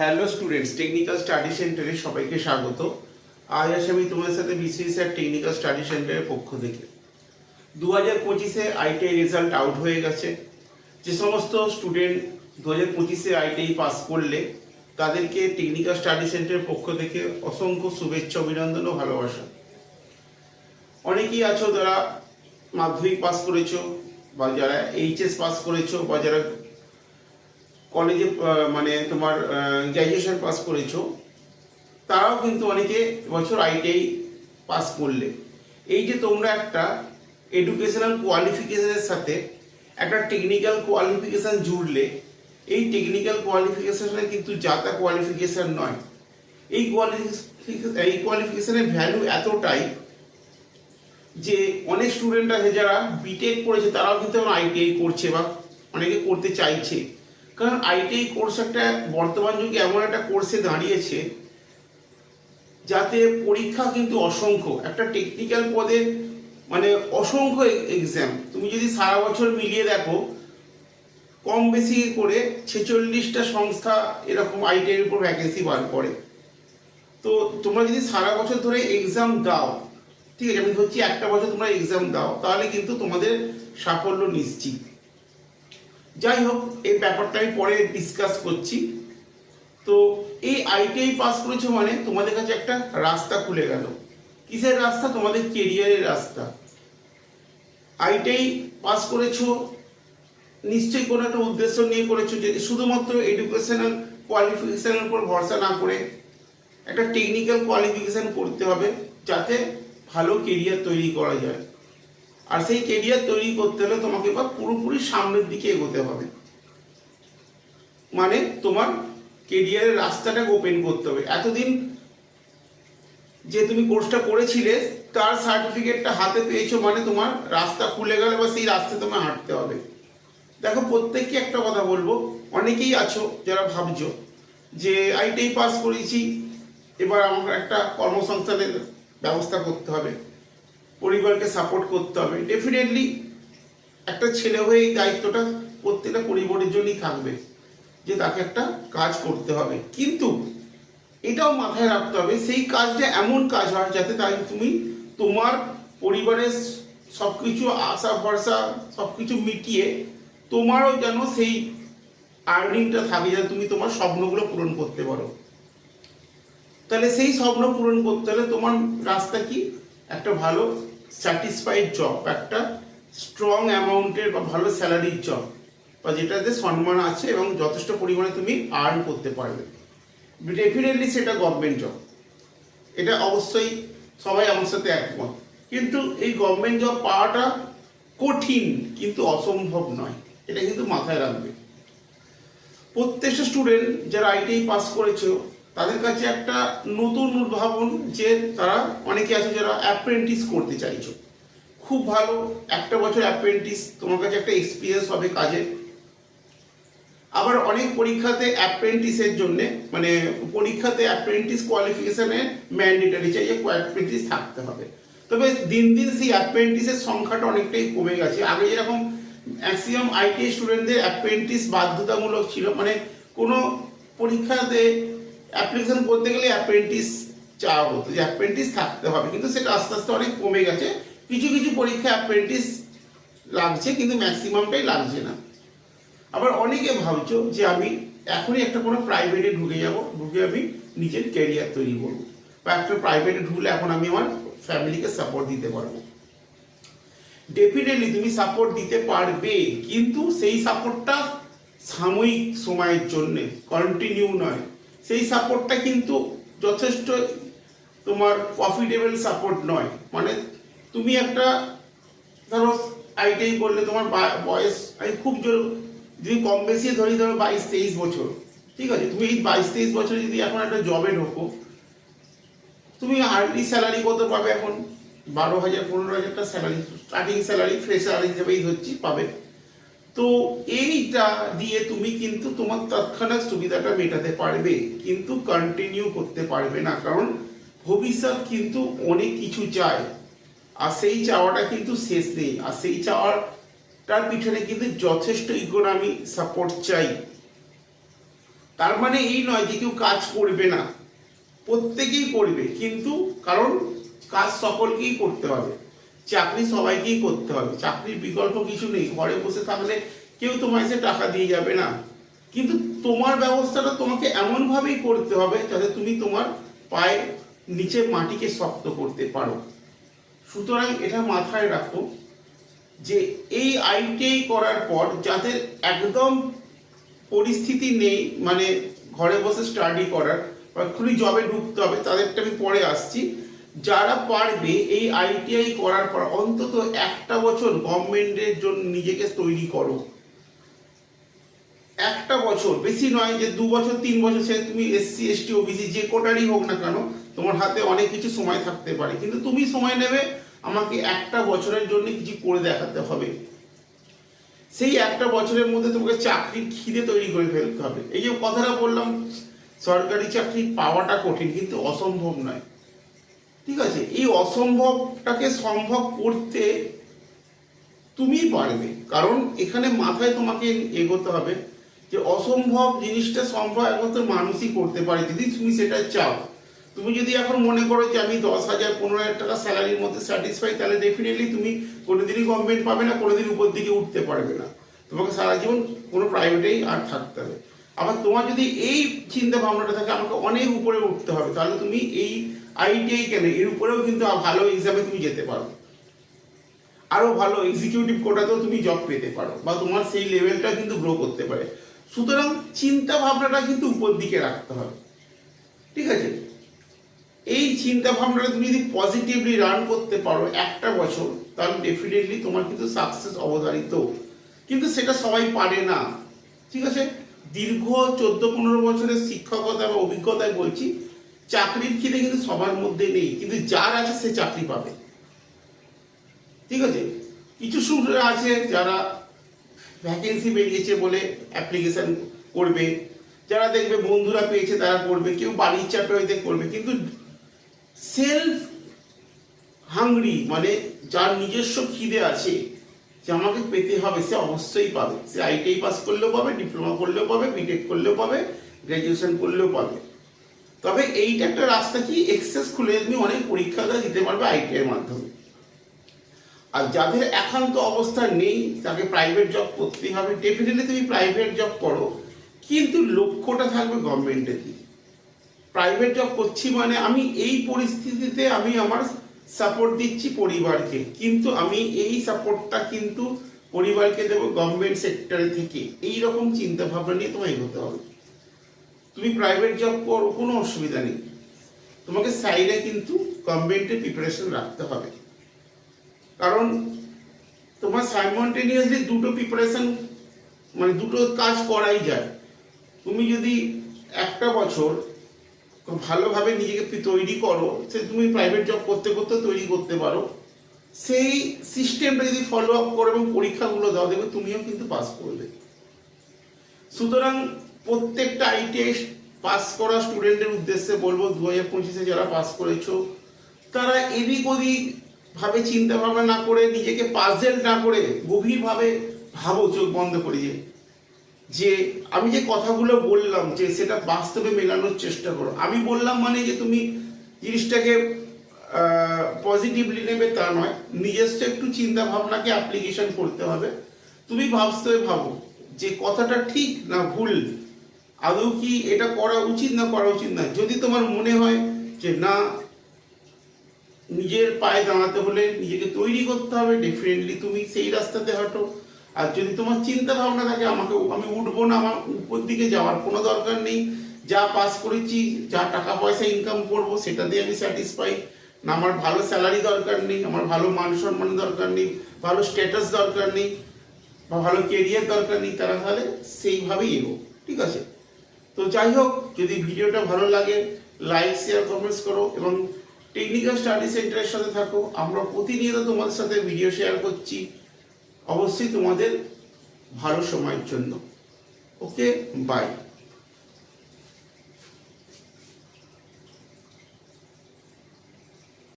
Hello students technical study সেন্টারে সবাইকে স্বাগত। আজ আসে আমি তোমাদের সাথে বিসিএসআর টেকনিক্যাল স্টাডি সেন্টারের পক্ষ থেকে। দু হাজার পঁচিশে আইটিআই রেজাল্ট আউট হয়ে গেছে। যে সমস্ত স্টুডেন্ট দু হাজার পঁচিশে আইটিআই পাস করলে, তাদেরকে টেকনিক্যাল স্টাডি সেন্টারের পক্ষ থেকে অসংখ্য শুভেচ্ছা, অভিনন্দন ও ভালোবাসা। অনেকেই আছো যারা মাধ্যমিক পাস করেছ, বা যারা এইচএস পাস করেছ, বা যারা কলেজে মানে তোমার গ্র্যাজুয়েশন পাস করেছ, তারাও কিন্তু অনেকে বছর আইটিআই পাস করলে। এই যে তোমরা একটা এডুকেশনাল কোয়ালিফিকেশনের সাথে একটা টেকনিক্যাল কোয়ালিফিকেশান জুড়লে, এই টেকনিক্যাল কোয়ালিফিকেশনে কিন্তু যাতা কোয়ালিফিকেশান নয়। এই কোয়ালিফিকেশন এই কোয়ালিফিকেশানের ভ্যালু এতটাই যে অনেক স্টুডেন্ট আছে যারা বিটেক করেছে তারাও কিন্তু এখন আইটিআই করছে বা অনেকে করতে চাইছে। কারণ আইটিআই কোর্স একটা বর্তমান যুগে এমন একটা কোর্সে দাঁড়িয়েছে, যাতে পরীক্ষা কিন্তু অসংখ্য। একটা টেকনিক্যাল পদে মানে অসংখ্য এক্সাম তুমি যদি সারা বছর মিলিয়ে দেখো, কম বেশি করে ছেচল্লিশটা সংস্থা এরকম আইটিআইয়ের উপর ভ্যাকেন্সি বার করে তো তোমরা যদি সারা বছর ধরে এক্সাম দাও, ঠিক আছে, আমি ধরছি একটা বছর তোমরা এক্সাম দাও, তাহলে কিন্তু তোমাদের সাফল্য নিশ্চিত। যাই হোক এই ব্যাপারটা আমি পরে ডিসকাস করছি। তো এই আইটিআই পাস করেছ মানে তোমাদের কাছে একটা রাস্তা খুলে গেল। কিসের রাস্তা? তোমাদের কেরিয়ারের রাস্তা। আইটিআই পাস করেছ, নিশ্চয়ই কোনো একটা উদ্দেশ্য নিয়ে করেছ যে শুধুমাত্র এডুকেশনাল কোয়ালিফিকেশানের উপর ভরসা না করে একটা টেকনিক্যাল কোয়ালিফিকেশান করতে হবে যাতে ভালো কেরিয়ার তৈরি করা যায়। আর সেই কেরিয়ার তৈরি করতে হলে তোমাকে এবার পুরোপুরি সামনের দিকে এগোতে হবে। মানে তোমার কেরিয়ারের রাস্তাটাকে ওপেন করতে হবে। এতদিন যে তুমি কোর্সটা করেছিলে, তার সার্টিফিকেটটা হাতে পেয়েছ মানে তোমার রাস্তা খুলে গেলে বা সেই রাস্তায় তোমায় হাঁটতে হবে। দেখো, প্রত্যেককে একটা কথা বলব, অনেকেই আছো যারা ভাবছ যে আইটিআই পাস করেছি, এবার আমার একটা কর্মসংস্থানের ব্যবস্থা করতে হবে। পরিবারকে সাপোর্ট করতে হবে। ডেফিনেটলি একটা ছেলে হয়ে এই দায়িত্বটা প্রত্যেকটা পরিবারের জন্যই থাকবে যে তাকে একটা কাজ করতে হবে। কিন্তু এটাও মাথায় রাখতে হবে, সেই কাজটা এমন কাজ হয় যাতে তাই তুমি তোমার পরিবারের সব কিছু আশা ভরসা সব কিছু মিটিয়ে তোমারও যেন সেই আর্নিংটা থাকে যাতে তুমি তোমার স্বপ্নগুলো পূরণ করতে পারো। তাহলে সেই স্বপ্ন পূরণ করতে হলে তোমার রাস্তা কি? একটা ভালো স্যাটিসফাইড জব একটা স্ট্রং অ্যামাউন্টের বা ভালো স্যালারির জব বা যেটাতে সম্মান আছে এবং যথেষ্ট পরিমাণে তুমি আর্ন করতে পারবে। ডেফিনেটলি সেটা গভর্নমেন্ট জব এটা অবশ্যই সবাই আমার সাথে একমত। কিন্তু এই গভর্নমেন্ট জব পাওয়াটা কঠিন, কিন্তু অসম্ভব নয়। এটা কিন্তু মাথায় রাখবে। প্রত্যেকটা স্টুডেন্ট যারা আইটিআই পাস করেছ তাদের কাছে একটা নতুন উদ্ভাবন যে তারা অনেকে আছে যারা অ্যাপ্রেন্টিস করতে চাইছো। খুব ভালো, একটা বছর অ্যাপ্রেন্টিস তোমার কাছে একটা এক্সপিরিয়েন্স হবে কাজের আবার অনেক পরীক্ষাতে অ্যাপ্রেন্টিসের জন্য মানে পরীক্ষাতে অ্যাপ্রেন্টিস কোয়ালিফিকেশনে ম্যান্ডেটারি চাই যে অ্যাপ্রেন্টিস থাকতে হবে। তবে দিন দিন সেই অ্যাপ্রেন্টিসের সংখ্যাটা অনেকটাই কমে গেছে। আগে যেরকম ম্যাক্সিমাম আইটি স্টুডেন্টদের অ্যাপ্রেন্টিস বাধ্যতামূলক ছিল মানে কোনো পরীক্ষাতে অ্যাপ্লিকেশন করতে গেলে অ্যাপ্রেন্টিস চাওয়া হতো। যে অ্যাপ্রেন্টিস থাকতে হবে, কিন্তু সেটা আস্তে আস্তে অনেক কমে গেছে। কিছু কিছু পরীক্ষা অ্যাপ্রেন্টিস লাগছে, কিন্তু ম্যাক্সিমামটাই লাগছে না। আবার অনেকে ভাবছ যে আমি এখনই একটা কোনো প্রাইভেটে ঢুকে যাব, ঢুকে আমি নিজের ক্যারিয়ার তৈরি করব। বা একটা প্রাইভেটে ঢুকলে এখন আমি আমার ফ্যামিলিকে সাপোর্ট দিতে পারব। ডেফিনেটলি তুমি সাপোর্ট দিতে পারবে, কিন্তু সেই সাপোর্টটা সাময়িক সময়ের জন্যে কন্টিনিউ নয়। সেই সাপোর্টটা কিন্তু যথেষ্ট তোমার প্রফিটেবল সাপোর্ট নয়। মানে তুমি একটা, ধরো আইটিআই করলে তোমার বয়স, আমি খুব জোর, যদি কম বেশি ধরি, ধরো বাইশ তেইশ বছর, ঠিক আছে? তুমি এই বাইশ তেইশ বছরে যদি এখন একটা জবে ঢোকো, তুমি আর্লি স্যালারি কত পাবে এখন? বারো হাজার, পনেরো হাজারটা স্যালারি স্টার্টিং স্যালারি ফ্রেশার হিসেবেই ধরছি, পাবে। তো এইটা দিয়ে তুমি কিন্তু তোমার তৎক্ষণাৎ সুবিধাটা মেটাতে পারবে, কিন্তু কন্টিনিউ করতে পারবে না। কারণ ভবিষ্যৎ কিন্তু অনেক কিছু চায়, আর সেই চাওয়াটা কিন্তু শেষ নেই। আর সেই চাওয়াটার পিছনে কিন্তু যথেষ্ট ইকোনমি সাপোর্ট চাই। তার মানে এই নয় যে কেউ কাজ করবে না, প্রত্যেকেই করবে, কিন্তু কারণ কাজ সকলকেই করতে হবে। চাকরি সবাইকেই করতে হবে। চাকরির বিকল্প কিছু নেই। ঘরে বসে থাকলে কেউ তোমায় এসে টাকা দিয়ে যাবে না। কিন্তু তোমার ব্যবস্থাটা তোমাকে এমনভাবেই করতে হবে যাতে তুমি তোমার পায়ে নিচে মাটিকে শক্ত করতে পারো। সুতরাং এটা মাথায় রাখো যে এই আইটিআই করার পর যাদের একদম পরিস্থিতি নেই মানে ঘরে বসে স্টাডি করার বা এক্ষুনি জবে ঢুকতে হবে তাদেরটা আমি পরে আসছি। যারা পারবে এই আইটিআই করার পর অন্তত একটা বছর গভর্নমেন্টের জন্য নিজেকে তৈরি করো। একটা বছর, বেশি নয় যে দু বছর, তিন বছর, সে তুমি এসসি এসটি ওবিসি যে কোটারই হোক না কেন, তোমার হাতে অনেক কিছু সময় থাকতে পারে। কিন্তু তুমি সময় নেবে আমাকে একটা বছরের জন্য কিছু করে দেখাতে হবে। সেই একটা বছরের মধ্যে তোমাকে চাকরির খিদে তৈরি করে ফেলতে হবে। এই যে কথাটা বললাম, সরকারি চাকরি পাওয়াটা কঠিন, কিন্তু অসম্ভব নয়। ঠিক আছে, এই অসম্ভবটাকে সম্ভব করতে তুমি পারবে। কারণ এখানে মাথায় তোমাকে এগোতে হবে যে অসম্ভব জিনিসটা সম্ভব একমাত্র মানুষই করতে পারে। যদি তুমি সেটা চাও, তুমি যদি এখন মনে করো যে আমি দশ হাজার, পনেরো হাজার টাকা স্যালারির মধ্যে স্যাটিসফাই তাহলে ডেফিনেটলি তুমি কোনোদিনই গভর্নমেন্ট পাবে না, কোনোদিন উপর দিকে উঠতে পারবে না। তোমাকে সারা জীবন কোনো প্রাইভেটেই আর থাকতে হবে। আবার তোমার যদি এই চিন্তা ভাবনাটা থাকে, আমাকে অনেক উপরে উঠতে হবে। তাহলে তুমি এই আইটিআই কেন? এর উপরেও কিন্তু ভালো এক্সামে তুমি যেতে পারো। আরও ভালো এক্সিকিউটিভ কোটাতেও তুমি জব পেতে পারো বা তোমার সেই লেভেলটা কিন্তু গ্রো করতে পারে। সুতরাং চিন্তা ভাবনাটা কিন্তু উপর দিকে রাখতে হবে। ঠিক আছে? এই চিন্তা ভাবনাটা তুমি যদি পজিটিভলি রান করতে পারো একটা বছর, তাহলে ডেফিনেটলি তোমার কিন্তু সাকসেস অবধারিত। কিন্তু সেটা সবাই পারে না। ঠিক আছে? দীর্ঘ চোদ্দ পনেরো বছরের শিক্ষকতা বা অভিজ্ঞতায় বলছি চাকরির খিদে কিন্তু সবার মধ্যে নেই, কিন্তু যার আছে সে চাকরি পাবে। ঠিক আছে? কিছু স্টুডেন্ট আছে যারা ভ্যাকেন্সি বেরিয়েছে বলে অ্যাপ্লিকেশন করবে, যারা দেখবে বন্ধুরা পেয়েছে তারা করবে, কেউ বাড়ির চাপে হয়তো করবে, কিন্তু সেলফ হাংরি মানে যার নিজস্ব খিদে আছে, যে আমাকে পেতে হবে, সে অবশ্যই পাবে। সে আইটিআই পাস করলেও পাবে ডিপ্লোমা করলেও পাবে বিটেক করলেও পাবে গ্র্যাজুয়েশন করলেও পাবে। তবে এইটা একটা রাস্তা কি এক্সেস খুলে তুমি অনেক পরীক্ষা দিতে পারবে আইটিআই এর মাধ্যমে। আর যাদের একান্ত অবস্থা নেই, তাকে প্রাইভেট জব করতেই হবে। ডেফিনেটলি তুমি প্রাইভেট জব করো, কিন্তু লক্ষ্যটা থাকবে গভর্নমেন্টের দিকে। প্রাইভেট জব করছি মানে আমি এই পরিস্থিতিতে আমি আমার সাপোর্ট দিচ্ছি পরিবারকে, কিন্তু আমি এই সাপোর্টটা কিন্তু পরিবারকে দেবো গভর্নমেন্ট সেক্টরে থেকে। এই রকম চিন্তা ভাবনা নিয়ে তোমায় এগোতে হবে। তুমি প্রাইভেট জব করো, কোনো অসুবিধা নেই। তোমাকে সাইডে কিন্তু গভর্নমেন্টের প্রিপারেশন রাখতে হবে। কারণ তোমার সাইমন্টেনিয়াসলি দুটো প্রিপারেশন মানে দুটো কাজ করাই যায়। তুমি যদি একটা বছর ভালোভাবে নিজেকে তৈরি করো, সে তুমি প্রাইভেট জব করতে করতে তৈরি করতে পারো। সেই সিস্টেমটা যদি ফলো আপ করো এবং পরীক্ষাগুলো দাও, দেখবে তুমিও কিন্তু পাস করবে। সুতরাং প্রত্যেকটা আই আইটিআই পাস করা স্টুডেন্টের উদ্দেশ্যে বলব দু হাজার পঁচিশে যারা পাস করেছ, তারা এদিক ওদিক ভাবে চিন্তা ভাবনা না করে, নিজেকে পাজেল না করে গভীরভাবে ভাবো, চোখ বন্ধ করে যে আমি যে কথাগুলো বললাম, যে সেটা বাস্তবে মেলানোর চেষ্টা করো। আমি বললাম মানে যে তুমি জিনিসটাকে পজিটিভলি নেবে তা নয়, নিজস্ব একটু চিন্তা ভাবনাকে অ্যাপ্লিকেশন করতে হবে। তুমি বাস্তবে ভাবো যে কথাটা ঠিক না ভুল। আদৌ কি এটা করা উচিত না করা উচিত না যদি তোমার মনে হয় যে না, নিজের পায়ে দাঁড়াতে হলে নিজেকে তৈরি করতে হবে ডেফিনেটলি তুমি সেই রাস্তাতে হাঁটো। আর যদি তোমার চিন্তা ভাবনা থাকে, আমাকে, আমি উঠবো না, আমার উপর দিকে যাওয়ার কোনো দরকার নেই। যা পাস করেছি, যা টাকা পয়সা ইনকাম করব, সেটা দিয়ে আমি স্যাটিসফাই না, আমার ভালো স্যালারি দরকার নেই, আমার ভালো মান সম্মান দরকার নেই, ভালো স্ট্যাটাস দরকার নেই, বা ভালো কেরিয়ার দরকার নেই, তারা তাহলে সেইভাবেই এগো ঠিক আছে? তো যাই হোক যদি ভিডিওটা ভালো লাগে লাইক শেয়ার কমেন্টস করো এবং টেকনিক্যাল স্টাডি সেন্টারের সাথে থাকো। আমরা প্রতিনিয়ত তোমাদের সাথে ভিডিও শেয়ার করছি। অবশ্যই তোমাদের ভালো সময়ের জন্য। Okay bye